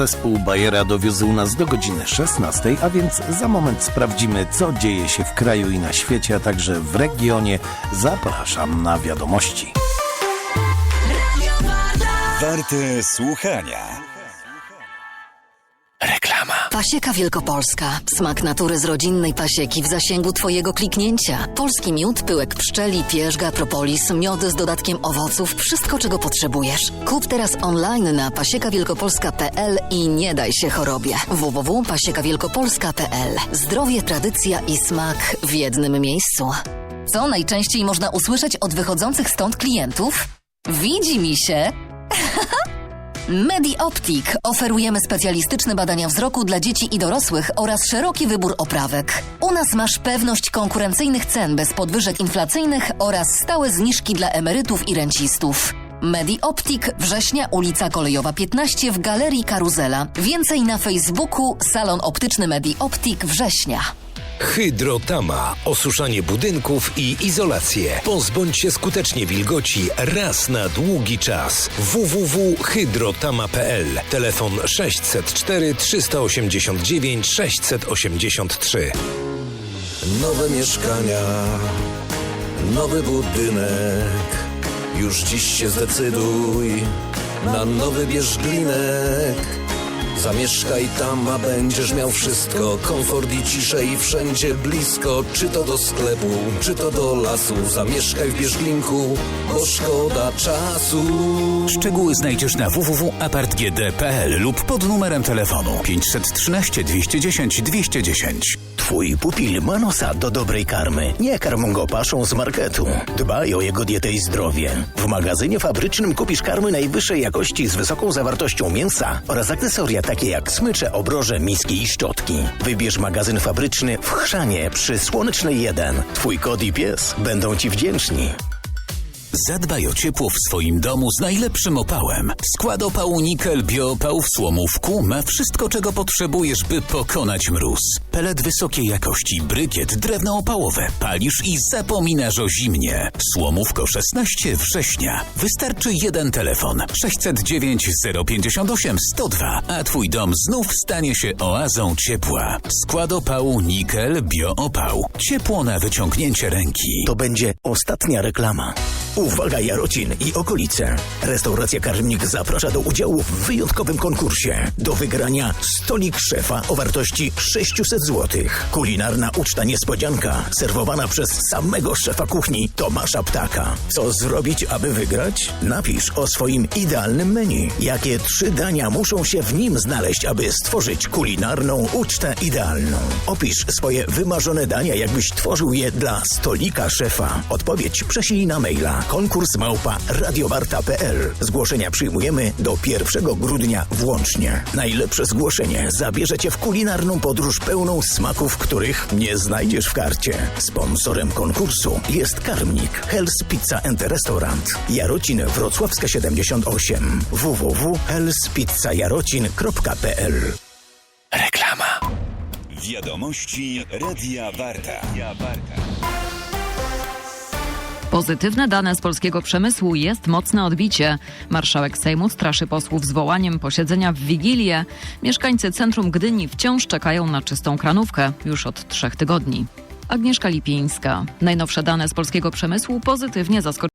zespół Bajera dowiózł nas do godziny 16, a więc za moment sprawdzimy, co dzieje się w kraju i na świecie, a także w regionie. Zapraszam na wiadomości. Warte słuchania. Pasieka Wielkopolska. Smak natury z rodzinnej pasieki w zasięgu Twojego kliknięcia. Polski miód, pyłek pszczeli, pierzga, propolis, miody z dodatkiem owoców, wszystko czego potrzebujesz. Kup teraz online na pasiekawielkopolska.pl i nie daj się chorobie. www.pasiekawielkopolska.pl Zdrowie, tradycja i smak w jednym miejscu. Co najczęściej można usłyszeć od wychodzących stąd klientów? Widzi mi się! MediOptik. Oferujemy specjalistyczne badania wzroku dla dzieci i dorosłych oraz szeroki wybór oprawek. U nas masz pewność konkurencyjnych cen bez podwyżek inflacyjnych oraz stałe zniżki dla emerytów i rencistów. MediOptik, Września, ulica Kolejowa 15 w Galerii Karuzela. Więcej na Facebooku Salon Optyczny MediOptik Września. Hydrotama. Osuszanie budynków i izolację. Pozbądź się skutecznie wilgoci raz na długi czas. www.hydrotama.pl Telefon 604 389 683 Nowe mieszkania, nowy budynek. Już dziś się zdecyduj na nowy bierzglinek. Zamieszkaj tam, a będziesz miał wszystko Komfort i ciszę i wszędzie blisko Czy to do sklepu, czy to do lasu Zamieszkaj w Bierzglinku, bo szkoda czasu Szczegóły znajdziesz na www.apartgd.pl lub pod numerem telefonu 513 210 210. Twój pupil ma nosa do dobrej karmy. Nie karm go paszą z marketu. Dbaj o jego dietę i zdrowie. W magazynie fabrycznym kupisz karmy najwyższej jakości z wysoką zawartością mięsa oraz akcesoria takie jak smycze, obroże, miski i szczotki. Wybierz magazyn fabryczny w Chrzanie przy Słonecznej 1. Twój kot i pies będą ci wdzięczni. Zadbaj o ciepło w swoim domu z najlepszym opałem. Skład opału Nikel Bioopał w Słomówku ma wszystko, czego potrzebujesz, by pokonać mróz. Pelet wysokiej jakości, brykiet, drewno opałowe. Palisz i zapominasz o zimnie. Słomówko 16 września. Wystarczy jeden telefon 609 058 102, a twój dom znów stanie się oazą ciepła. Skład opału Nikel Bioopał. Ciepło na wyciągnięcie ręki. To będzie ostatnia reklama. Uwaga Jarocin i okolice. Restauracja Karmnik zaprasza do udziału w wyjątkowym konkursie. Do wygrania stolik szefa o wartości 600 zł. Kulinarna uczta niespodzianka serwowana przez samego szefa kuchni Tomasza Ptaka. Co zrobić, aby wygrać? Napisz o swoim idealnym menu. Jakie trzy dania muszą się w nim znaleźć, aby stworzyć kulinarną ucztę idealną. Opisz swoje wymarzone dania, jakbyś tworzył je dla stolika szefa. Odpowiedź prześlij na maila konkurs małpa radiowarta.pl. Zgłoszenia przyjmujemy do 1 grudnia włącznie. Najlepsze zgłoszenie zabierze cię w kulinarną podróż pełną smaków, których nie znajdziesz w karcie. Sponsorem konkursu jest Karmnik, Hell's Pizza and Restaurant. Jarocin Wrocławska 78. www.hellspizzajarocin.pl Reklama. Wiadomości Radia Warta. Pozytywne dane z polskiego przemysłu jest mocne odbicie. Marszałek Sejmu straszy posłów zwołaniem posiedzenia w Wigilię. Mieszkańcy centrum Gdyni wciąż czekają na czystą kranówkę już od trzech tygodni. Agnieszka Lipińska. Najnowsze dane z polskiego przemysłu pozytywnie zaskoczyły.